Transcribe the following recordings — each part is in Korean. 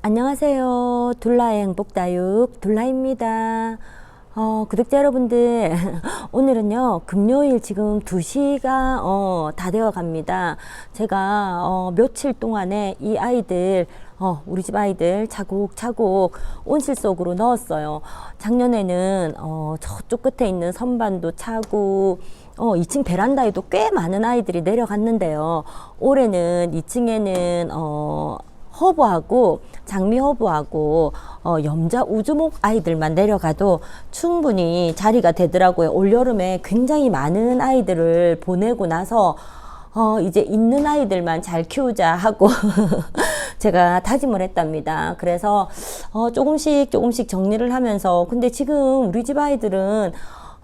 안녕하세요. 둘라의 행복다육 둘라입니다. 어, 구독자 여러분들, 오늘은요, 금요일 지금 2시가, 어, 다 되어 갑니다. 제가, 어, 며칠 동안에 이 아이들, 어, 우리 집 아이들 차곡차곡 온실 속으로 넣었어요. 작년에는, 어, 저쪽 끝에 있는 선반도 차고, 어, 2층 베란다에도 꽤 많은 아이들이 내려갔는데요. 올해는 2층에는, 어, 허브하고 장미 허브하고 어, 염자 우주목 아이들만 내려가도 충분히 자리가 되더라고요. 올 여름에 굉장히 많은 아이들을 보내고 나서 어, 이제 있는 아이들만 잘 키우자 하고 제가 다짐을 했답니다. 그래서 어, 조금씩 조금씩 정리를 하면서 근데 지금 우리 집 아이들은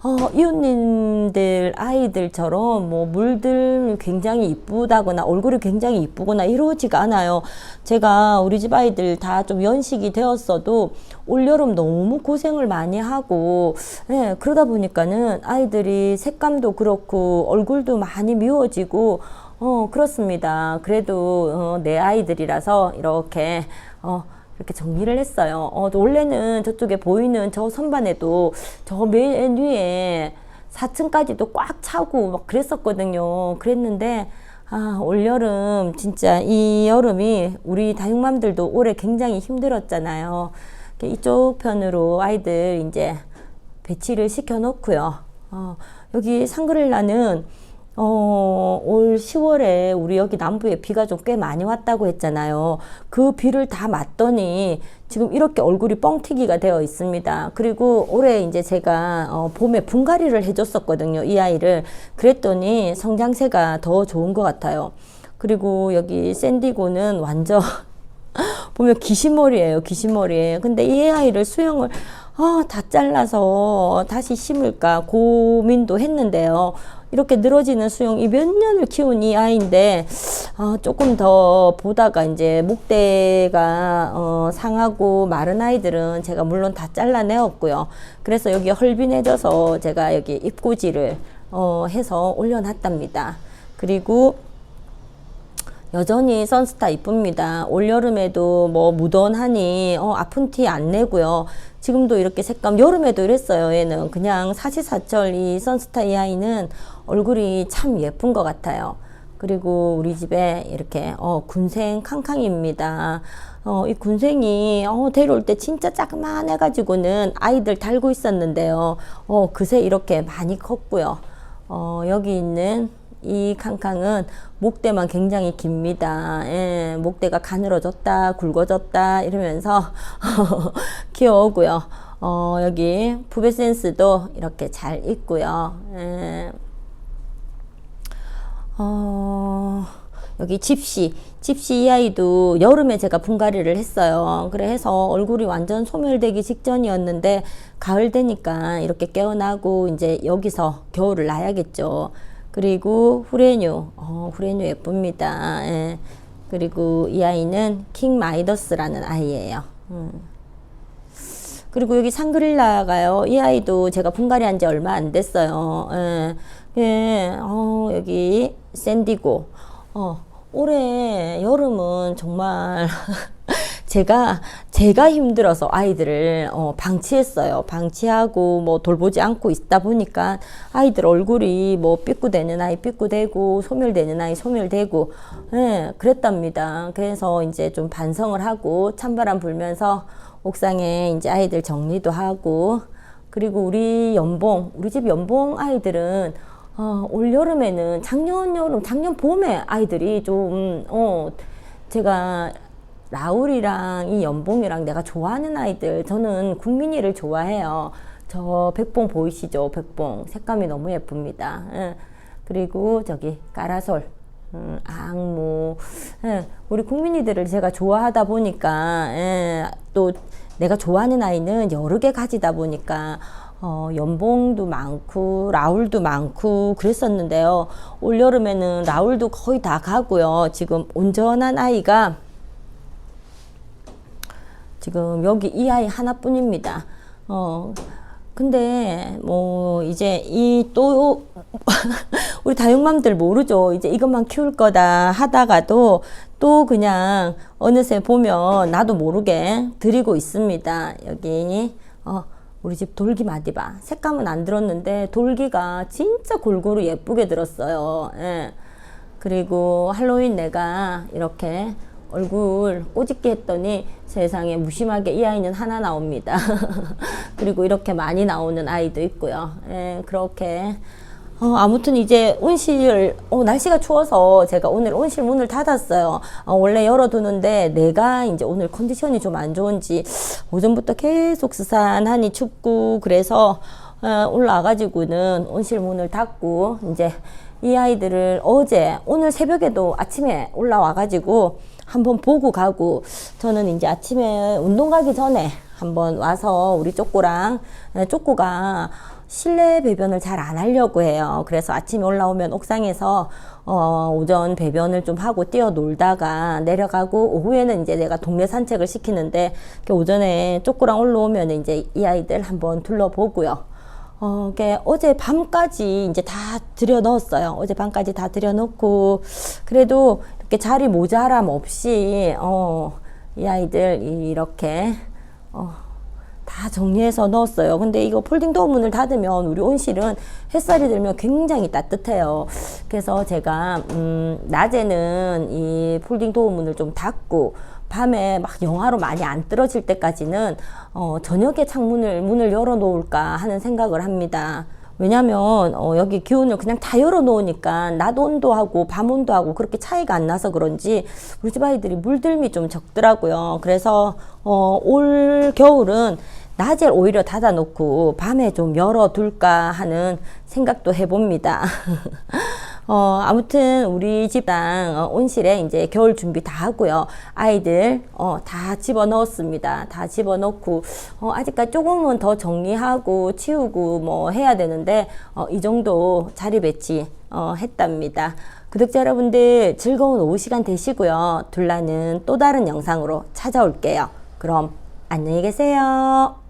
어, 이웃님들 아이들처럼 뭐 물들 굉장히 이쁘다거나 얼굴이 굉장히 이쁘거나 이러지가 않아요. 제가 우리 집 아이들 다 좀 연식이 되었어도 올여름 너무 고생을 많이 하고 예, 그러다 보니까는 아이들이 색감도 그렇고 얼굴도 많이 미워지고 어, 그렇습니다. 그래도 어, 내 아이들이라서 이렇게 어, 이렇게 정리를 했어요. 어, 원래는 저쪽에 보이는 저 선반에도 저 맨 위에 4층까지도 꽉 차고 막 그랬었거든요. 그랬는데, 아, 올여름, 진짜 이 여름이 우리 다육맘들도 올해 굉장히 힘들었잖아요. 이쪽 편으로 아이들 이제 배치를 시켜 놓고요. 어, 여기 상그릴라는 어, 올 10월에 우리 여기 남부에 비가 좀 꽤 많이 왔다고 했잖아요. 그 비를 다 맞더니 지금 이렇게 얼굴이 뻥튀기가 되어 있습니다. 그리고 올해 이제 제가 어, 봄에 분갈이를 해줬었거든요. 이 아이를. 그랬더니 성장세가 더 좋은 것 같아요. 그리고 여기 샌디고는 완전 보면 귀신머리예요, 귀신머리에. 근데 이 아이를 수영을 아, 다 잘라서 다시 심을까 고민도 했는데요. 이렇게 늘어지는 수영이 몇 년을 키운 이 아이인데 어, 조금 더 보다가 이제 목대가 어, 상하고 마른 아이들은 제가 물론 다 잘라내었고요. 그래서 여기 헐빈해져서 제가 여기 입고지를 어, 해서 올려놨답니다. 그리고 여전히 선스타 이쁩니다. 올여름에도 뭐 무던하니 어, 아픈 티 안 내고요. 지금도 이렇게 색감 여름에도 이랬어요. 얘는 그냥 사시사철 이 선스타 이 아이는 얼굴이 참 예쁜 것 같아요. 그리고 우리 집에 이렇게 어, 군생 캉캉입니다. 어, 이 군생이 어, 데려올 때 진짜 자그만해 가지고는 아이들 달고 있었는데요. 어, 그새 이렇게 많이 컸고요. 어, 여기 있는 이 캉캉은 목대만 굉장히 깁니다. 예, 목대가 가늘어졌다, 굵어졌다 이러면서 귀여우고요. 어, 여기 부베센스도 이렇게 잘 있고요. 예. 어, 여기 집시. 집시 이 아이도 여름에 제가 분갈이를 했어요. 그래서 얼굴이 완전 소멸되기 직전이었는데 가을 되니까 이렇게 깨어나고 이제 여기서 겨울을 나야겠죠. 그리고 후레뉴, 어, 후레뉴 예쁩니다. 예. 그리고 이 아이는 킹 마이더스라는 아이예요. 음. 그리고 여기 상그릴라가요. 이 아이도 제가 분갈이 한 지 얼마 안 됐어요. 예. 예. 어, 여기 샌디고. 어, 올해 여름은 정말 제가 제가 힘들어서 아이들을 어, 방치했어요. 방치하고 뭐 돌보지 않고 있다 보니까 아이들 얼굴이 뭐 삐꾸되는 아이 삐꾸되고 소멸되는 아이 소멸되고 예, 그랬답니다. 그래서 이제 좀 반성을 하고 찬바람 불면서 옥상에 이제 아이들 정리도 하고 그리고 우리 연봉 우리 집 연봉 아이들은 어, 올 여름에는 작년 여름 작년 봄에 아이들이 좀 어, 제가 라울이랑 이 연봉이랑 내가 좋아하는 아이들 저는 국민이를 좋아해요. 저 백봉 보이시죠? 백봉 색감이 너무 예쁩니다. 예. 그리고 저기 까라솔 음, 악무 예. 우리 국민이들을 제가 좋아하다 보니까 예. 또 내가 좋아하는 아이는 여러 개 가지다 보니까 어, 연봉도 많고 라울도 많고 그랬었는데요. 올 여름에는 라울도 거의 다 가고요. 지금 온전한 아이가 지금 여기 이 아이 하나뿐입니다. 어, 근데 뭐 이제 이 또 우리 다육맘들 모르죠. 이제 이것만 키울 거다 하다가도 또 그냥 어느새 보면 나도 모르게 드리고 있습니다. 여기 어 우리 집 돌기 마디봐. 색감은 안 들었는데 돌기가 진짜 골고루 예쁘게 들었어요. 예. 그리고 할로윈 내가 이렇게 얼굴 꼬집게 했더니 세상에 무심하게 이 아이는 하나 나옵니다. 그리고 이렇게 많이 나오는 아이도 있고요. 예, 그렇게. 어, 아무튼 이제 온실, 어, 날씨가 추워서 제가 오늘 온실 문을 닫았어요. 어, 원래 열어두는데 내가 이제 오늘 컨디션이 좀 안 좋은지 오전부터 계속 스산하니 춥고 그래서 어, 올라와가지고는 온실 문을 닫고 이제 이 아이들을 어제 오늘 새벽에도 아침에 올라와 가지고 한번 보고 가고 저는 이제 아침에 운동 가기 전에 한번 와서 우리 쪼꼬랑 에, 쪼꼬가 실내 배변을 잘 안 하려고 해요. 그래서 아침에 올라오면 옥상에서 어, 오전 배변을 좀 하고 뛰어 놀다가 내려가고 오후에는 이제 내가 동네 산책을 시키는데 이렇게 오전에 쪼꼬랑 올라오면 이제 이 아이들 한번 둘러보고요. 어, 이게 어제 밤까지 이제 다 들여 넣었어요. 어제 밤까지 다 들여 넣고, 그래도 이렇게 자리 모자람 없이, 어, 이 아이들 이렇게, 어, 다 정리해서 넣었어요. 근데 이거 폴딩 도어 문을 닫으면 우리 온실은 햇살이 들면 굉장히 따뜻해요. 그래서 제가, 음, 낮에는 이 폴딩 도어 문을 좀 닫고, 밤에 막 영하로 많이 안 떨어질 때까지는 어, 저녁에 창문을 문을 열어 놓을까 하는 생각을 합니다. 왜냐면 어, 여기 기온을 그냥 다 열어 놓으니까 낮 온도하고 밤 온도하고 그렇게 차이가 안 나서 그런지 우리 집 아이들이 물들미 좀 적더라고요. 그래서 어, 올 겨울은 낮에 오히려 닫아 놓고 밤에 좀 열어 둘까 하는 생각도 해봅니다. 어, 아무튼 우리 집당 어, 온실에 이제 겨울 준비 다 하고요. 아이들 어, 다 집어 넣었습니다. 다 집어 넣고 어, 아직까지 조금은 더 정리하고 치우고 뭐 해야 되는데 어, 이 정도 자리 배치 어, 했답니다. 구독자 여러분들 즐거운 오후 시간 되시고요. 둘라는 또 다른 영상으로 찾아올게요. 그럼 안녕히 계세요.